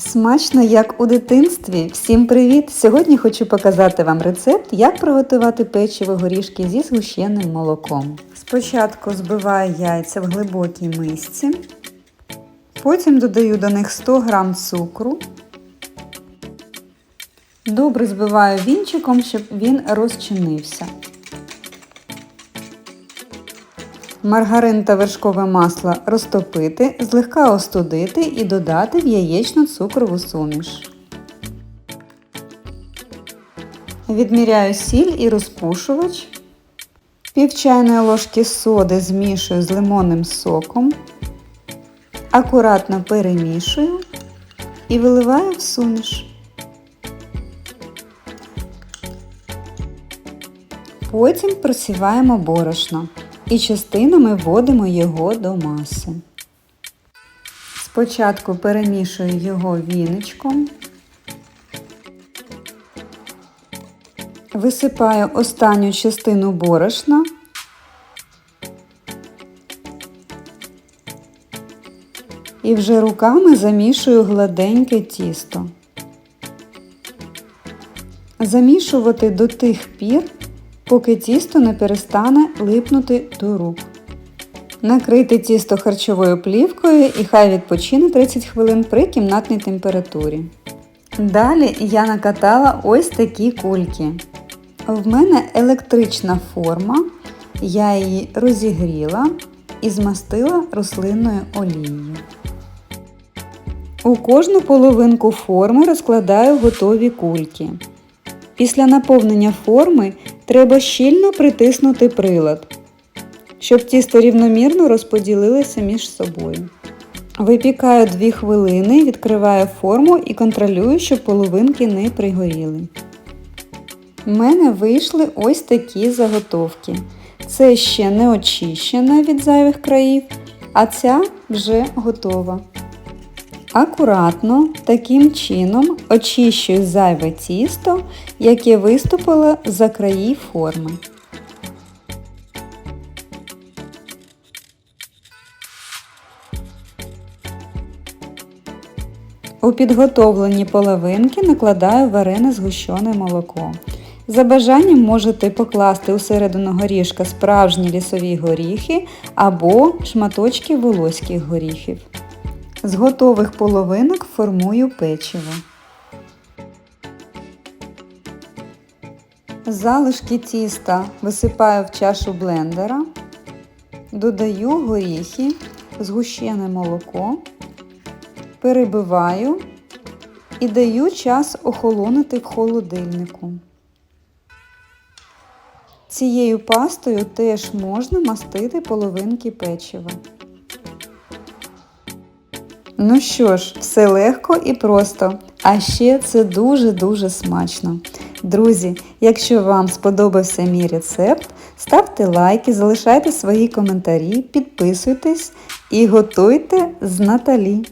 Смачно, як у дитинстві. Всім привіт! Сьогодні хочу показати вам рецепт, як приготувати печиво горішки зі згущеним молоком. Спочатку збиваю яйця в глибокій мисці, потім додаю до них 100 г цукру. Добре збиваю вінчиком, щоб він розчинився. Маргарин та вершкове масло розтопити, злегка остудити і додати в яєчну цукрову суміш. Відміряю сіль і розпушувач. Пів чайної ложки соди змішую з лимонним соком. Акуратно перемішую і виливаю в суміш. Потім просіваємо борошно і частинами вводимо його до маси. Спочатку перемішую його віничком, висипаю останню частину борошна. І вже руками замішую гладеньке тісто. Замішувати до тих пір, поки тісто не перестане липнути до рук. Накрити тісто харчовою плівкою і хай відпочине 30 хвилин при кімнатній температурі. Далі я накатала ось такі кульки. В мене електрична форма, я її розігріла і змастила рослинною олією. У кожну половинку форми розкладаю готові кульки. Після наповнення форми треба щільно притиснути прилад, щоб тісто рівномірно розподілилося між собою. Випікаю 2 хвилини, відкриваю форму і контролюю, щоб половинки не пригоріли. У мене вийшли ось такі заготовки. Це ще не очищена від зайвих країв, а ця вже готова. Акуратно таким чином очищую зайве тісто, яке виступило за краї форми. У підготовлені половинки накладаю варене згущене молоко. За бажанням можете покласти усередину горішка справжні лісові горіхи або шматочки волоських горіхів. З готових половинок формую печиво. Залишки тіста висипаю в чашу блендера, додаю горіхи, згущене молоко, перебиваю і даю час охолонути в холодильнику. Цією пастою теж можна мастити половинки печива. Ну що ж, все легко і просто, а ще це дуже-дуже смачно. Друзі, якщо вам сподобався мій рецепт, ставте лайки, залишайте свої коментарі, підписуйтесь і готуйте з Наталі.